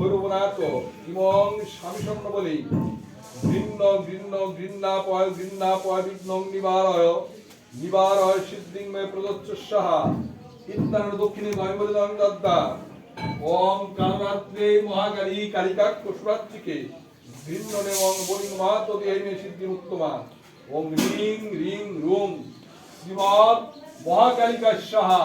দেবনাথ ইমং স্বামী স্বপ্ন বলি ঘৃণ্য ঘৃণ্য ঘৃণ্ণাপয় ঘৃণ্ণাপয় বিঘ্ন নিবারয়। নিবারয় সিদ্ধিং মে সাহা ইত্যাদি দক্ষিণে গয়মরিদং দদ্দা ওম কালরাত্রে মহাকালী কালিকা কুশরাত্রিকে ঘৃণ্য নেবং বলিং মাত দেহে সিদ্ধি উত্তমা ওম রিং রিং। রুম শ্রীমৎ মহাকালিকা সাহা।